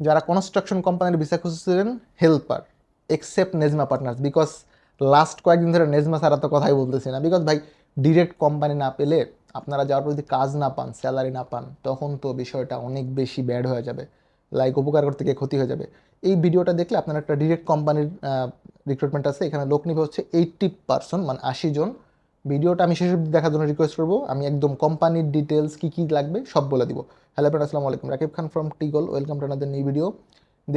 যারা কনস্ট্রাকশন কোম্পানির visa খুঁজছিলেন helper except Nesma partners because last কয়েকদিন ধরে নেজমা ছাড়া তো কথাই বলতেছি না। বিকজ ভাই ডিরেক্ট কোম্পানি না পেলে আপনারা যাওয়ার পর যদি কাজ না পান স্যালারি না পান, তখন তো বিষয়টা অনেক বেশি ব্যাড হয়ে যাবে। লাইক উপকার করতে গিয়ে ক্ষতি হয়ে যাবে। এই ভিডিওটা দেখলে আপনার একটা ডিরেক্ট কোম্পানির রিক্রুটমেন্ট আছে। এখানে লোক নিবে হচ্ছে এইট্টি পার্সন মানে আশি জন ভিডিওটা আমি শেষ অবধি দেখার জন্য রিকোয়েস্ট করব। আমি একদম কোম্পানির ডিটেলস কী কী লাগবে সব বলে দিব। হ্যালো ফ্রেন্ড আসসালামু আলাইকুম। রাকিব খান ফ্রম টিগল ওয়েলকাম টু আনাদের নিউ ভিডিও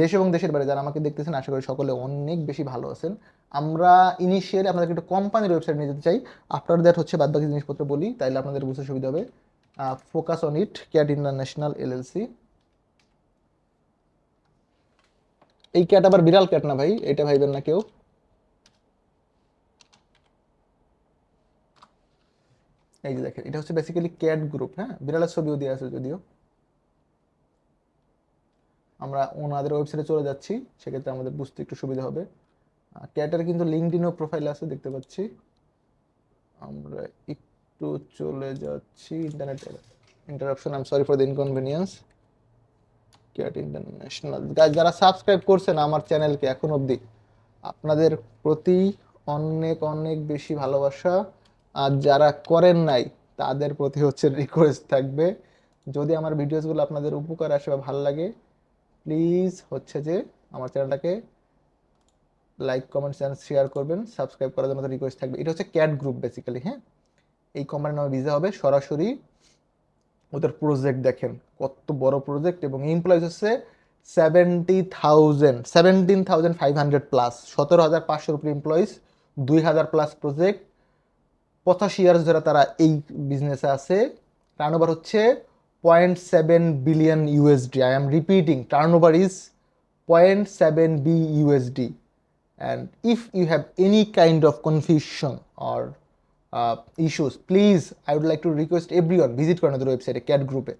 দেশ এবং দেশের বাইরে যারা আমাকে দেখতেছেন, আশা করি সকলে অনেক বেশি ভালো আছেন। আমরা ইনিশিয়ালি আপনাদেরকে একটু কোম্পানির ওয়েবসাইট নিয়ে যেতে চাই। আফটার দ্যাট হচ্ছে বাদ বাকি জিনিসপত্র বলি, তাইলে আপনাদের বুঝতে সুবিধা হবে। Focus on it Cat International LLC এই ক্যাট আবার বিড়াল ক্যাট না ভাই, এটা ভাইবেন না কেউ। এই যে দেখেন, এটা হচ্ছে বেসিক্যালি ক্যাট গ্রুপ হ্যাঁ? বিড়ালের ছবিও দিয়ে আছে যদিও। আমরা ওনাদের ওয়েবসাইটে চলে যাচ্ছি, সেক্ষেত্রে আমাদের বুঝতে একটু সুবিধা হবে। ক্যাটের কিন্তু লিঙ্কডিনও প্রোফাইল আছে, দেখতে পাচ্ছি। আমরা একটু চলে যাচ্ছি internet interruption I am sorry for the inconvenience Cat International যারা সাবস্ক্রাইব করছেন আমার চ্যানেলকে এখন অবধি, আপনাদের প্রতি অনেক অনেক বেশি ভালোবাসা। আর যারা করেন নাই, তাদের প্রতি হচ্ছে রিকোয়েস্ট থাকবে। যদি আমার ভিডিওসগুলো আপনাদের উপকার আসে বা ভালো লাগে প্লিজ হচ্ছে যে আমার চ্যানেলটাকে লাইক কমেন্টস অ্যান্ড শেয়ার করবেন। সাবস্ক্রাইব করার জন্য রিকোয়েস্ট থাকবে। এটা হচ্ছে ক্যাট গ্রুপ বেসিক্যালি হ্যাঁ? এই কোম্পানির নামে ভিসা হবে। সরাসরি ওদের প্রজেক্ট দেখেন। কত বড় প্রজেক্ট এবং এমপ্লয়িজ হচ্ছে seventy thousand seventeen thousand five hundred plus সতেরো হাজার পাঁচশোর উপরে এমপ্লয়িজ দুই হাজার প্লাস প্রজেক্ট পঁচাশি ইয়ার্স ধরে তারা এই বিজনেসে আছে। টার্ন ওভার হচ্ছে point seven billion USD I am repeating turnover is point seven B USD and if you have any kind of confusion or issues please I would like to request everyone visit করেন ওদের ওয়েবসাইটে cat গ্রুপে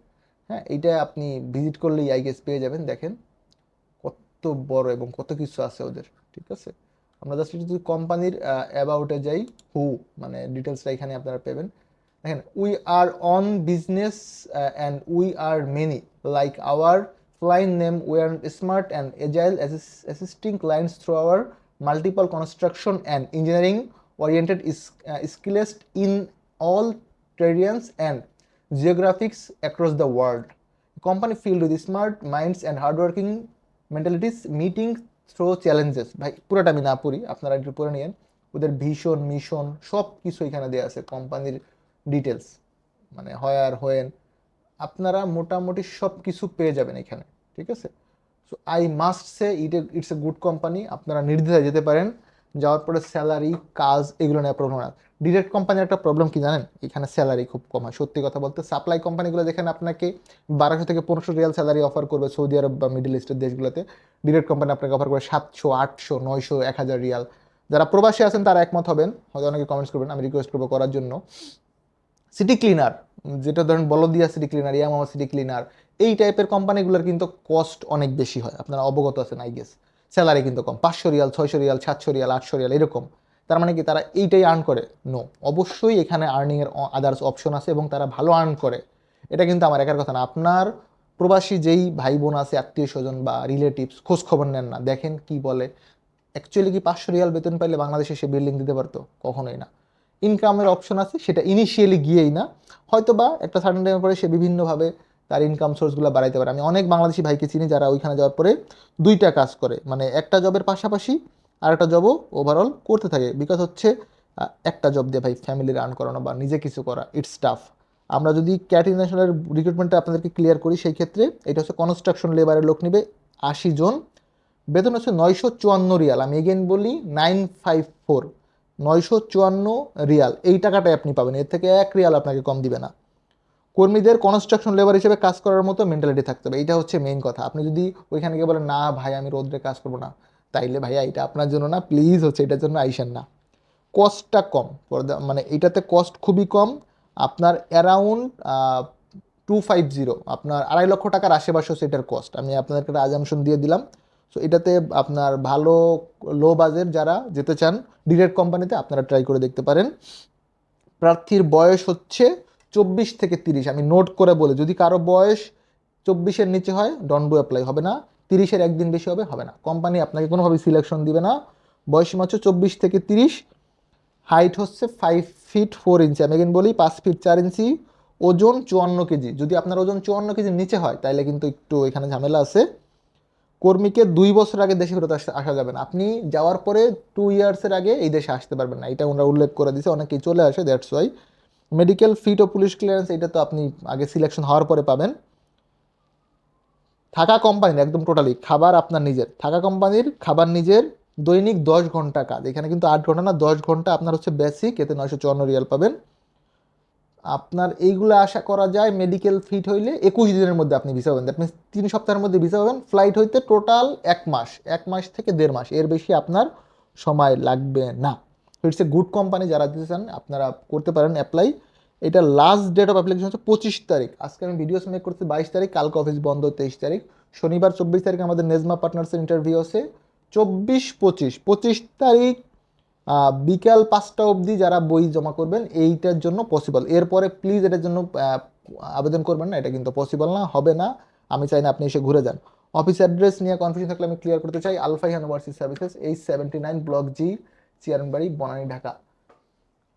হ্যাঁ এইটা আপনি visit করলেই I guess পেয়ে যাবেন। দেখেন কত বড় এবং কত কিছু আছে ওদের, ঠিক আছে? আমরা জাস্ট যদি কোম্পানির অ্যাবাউটে যাই হু মানে ডিটেলসটা এখানে আপনারা পেবেন। দেখেন we are on business and we are many like our client name we are smart and agile assisting clients through our multiple construction and engineering oriented skillset in all trades and geographics across the world company field with smart minds and hardworking mentalities meeting through challenges ভাই, পুরোটা আমি না পড়ি আপনারা একটু পড়ে নিয়েন। ওদের ভিশন মিশন সব কিছু এখানে দেওয়া আছে কোম্পানির ডিটেলস মানে হয় আর হয়েন, আপনারা মোটামুটি সব কিছু পেয়ে যাবেন এখানে, ঠিক আছে? So I must say it it's a good company আপনারা নির্দ্বিধায় যেতে পারেন, যাওয়ার পরে স্যালারি কাজ, এগুলো নিয়ে প্রবলেম ডিরেক্ট কোম্পানির একটা প্রবলেম কি জানেন? এখানে স্যালারি খুব কম হয়। সত্যি কথা বলতে সাপ্লাই কোম্পানিগুলো যেখানে আপনাকে বারোশো থেকে পনেরোশো রিয়াল স্যালারি অফার করবে সৌদি আরব বা মিডল ইস্টের দেশগুলোতে। ডিরেক্ট কোম্পানি আপনাকে অফার করবে সাতশো, আটশো, নয়শো, এক হাজার রিয়াল যারা প্রবাসী আছেন তারা একমত হবেন। হয়তো অনেকে কমেন্টস করবেন, আমি রিকোয়েস্ট করব করার জন্য। সিটি ক্লিনার যেটা ধরেন Baladiya city cleaner Yamama city cleaner এই টাইপের কোম্পানিগুলোর কিন্তু কস্ট অনেক বেশি হয়। আপনারা অবগত আছেন আই গেস স্যালারি কিন্তু কম। পাঁচশো রিয়াল ছয়শো রিয়াল সাতশো রিয়াল আটশো রিয়াল এরকম। তার মানে কি, তারা এইটাই আর্ন করে? নো অবশ্যই এখানে আর্নিংয়ের আদার্স অপশন আছে এবং তারা ভালো আর্ন করে। এটা কিন্তু আমার একার কথা না। আপনার প্রবাসী যেই ভাই বোন আছে আত্মীয় স্বজন বা রিলেটিভস খোঁজ খবর নেন না। দেখেন কি বলে। অ্যাকচুয়ালি কি পাঁচশো রিয়াল বেতন পাইলে বাংলাদেশে সে বিল্ডিং দিতে পারতো? কখনোই না। ইনকামের অপশন আছে, সেটা ইনিশিয়ালি গিয়েই না। হয়তো বা একটা সার্টেন টাইমের পরে সে বিভিন্নভাবে তার ইনকাম সোর্সগুলো বাড়াইতে পারে। আমি অনেক বাংলাদেশি ভাইকে চিনি যারা ওইখানে যাওয়ার পরে দুইটা কাজ করে। মানে একটা জবের পাশাপাশি আর একটা জবও ওভারঅল করতে থাকে। বিকজ হচ্ছে একটা জব দিয়ে ভাই ফ্যামিলি রান করানো বা নিজে কিছু করা ইটস টাফ আমরা যদি ক্যাট ইন্টারন্যাশনালের রিক্রুটমেন্টটা আপনাদেরকে ক্লিয়ার করি, সেই ক্ষেত্রে এটা হচ্ছে কনস্ট্রাকশন লেবারের লোক নেবে আশি জন। বেতন হচ্ছে নয়শো চুয়ান্ন রিয়াল। আমি এগেন বলি নাইন ফাইভ ফোর নয়শো চুয়ান্ন রিয়াল। এই টাকাটাই আপনি পাবেন। এর থেকে এক রিয়াল আপনাকে কম দিবে না। কর্মীদের কনস্ট্রাকশন লেবার হিসেবে কাজ করার মতো মেন্টালিটি থাকতে হবে। এইটা হচ্ছে মেইন কথা। আপনি যদি ওইখানে গিয়ে বলেন, না ভাই, আমি রোদ্রে কাজ করব না। তাইলে ভাইয়া এটা আপনার জন্য না প্লিজ হচ্ছে এটার জন্য আইসেন না। কস্টটা কম। মানে এটাতে কস্ট খুবই কম। আপনার অ্যারাউন্ড টু ফাইভ জিরো আপনার আড়াই লক্ষ টাকার আশেপাশে হচ্ছে এটার কস্ট আমি আপনাদেরকে একটা আজামশন দিয়ে দিলাম। সো এটাতে আপনার ভালো লো বাজেট যারা যেতে চান ডিরেক্ট কোম্পানিতে আপনারা ট্রাই করে দেখতে পারেন। প্রার্থীর বয়স হচ্ছে চব্বিশ থেকে তিরিশ। আমি নোট করে বলে, যদি কারও বয়স চব্বিশের নিচে হয় ডন ডু অ্যাপ্লাই হবে না। তিরিশের একদিন বেশি হবে হবে না। কোম্পানি আপনাকে কোনোভাবে সিলেকশন দিবে না। বয়স হচ্ছে চব্বিশ থেকে তিরিশ। হাইট হচ্ছে ফাইভ ফিট ফোর ইঞ্চি আমি again বলি পাঁচ ফিট চার ইঞ্চি ওজন চুয়ান্ন কেজি। যদি আপনার ওজন চুয়ান্ন কেজির নিচে হয় তাহলে কিন্তু একটু এখানে ঝামেলা আছে। কর্মীকে দুই বছর আগে দেশে ফেরত আসতে আসা যাবে না। আপনি যাওয়ার পরে টু ইয়ার্সের আগে এই দেশে আসতে পারবেন না। এটা ওনারা উল্লেখ করে দিয়েছে। অনেকেই চলে আসে দ্যাটস ওয়াই মেডিকেল ফিট ও পুলিশ ক্লিয়ারেন্স এটা তো আপনি আগে সিলেকশন হওয়ার পরে পাবেন। থাকা কোম্পানির একদম টোটালি খাবার আপনার নিজের। থাকা কোম্পানির খাবার নিজের দৈনিক দশ ঘণ্টা কাজ। এখানে কিন্তু আট ঘণ্টা না, দশ ঘণ্টা আপনার হচ্ছে বেসিক এতে নয়শো চুয়ান্ন রিয়াল পাবেন। আপনার এইগুলো আশা করা যায় মেডিকেল ফিট হইলে একুশ দিনের মধ্যে আপনি ভিসা পাবেন। মিনস তিন সপ্তাহের মধ্যে ভিসা পাবেন। ফ্লাইট হইতে টোটাল এক মাস এক মাস থেকে দেড় মাস। এর বেশি আপনার সময় লাগবে না। ইটস এ গুড কোম্পানি যারা দিতে চান, আপনারা করতে পারেন অ্যাপ্লাই এটা লাস্ট ডেট অফ অ্যাপ্লিকেশন হচ্ছে পঁচিশ তারিখ। আজকে আমি ভিডিও মেক করছি বাইশ তারিখ, কালকে অফিস বন্ধ তেইশ তারিখ। শনিবার চব্বিশ তারিখ আমাদের নেজমা পার্টনার্সের ইন্টারভিউ আছে। চব্বিশ পঁচিশ পঁচিশ তারিখ বিকাল পাঁচটা অবধি যারা বই জমা করবেন, এইটার জন্য পসিবল এরপরে প্লিজ এটার জন্য আবেদন করবেন না, এটা কিন্তু পসিবল না, হবে না। আমি চাই না আপনি এসে ঘুরে যান। অফিস অ্যাড্রেস নিয়ে কনফিউশন থাকলে আমি ক্লিয়ার করতে চাই। Alfaihan overseas services H seventy nine block G চেয়ারনবাড়ি Banani Dhaka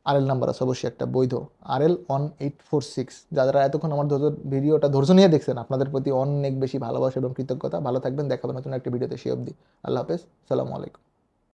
RL number আছে, অবশ্যই একটা বৈধ। RL one eight four six যারা এতক্ষণ আমার ধৈর্য, ভিডিওটা ধৈর্য নিয়ে দেখছেন, আপনাদের প্রতি অনেক বেশি ভালোবাসা এবং কৃতজ্ঞতা। ভালো থাকবেন দেখাবেন নতুন একটা ভিডিওতে, সে অবধি। আল্লাহ হাফেজ, সালামু আলাইকুম।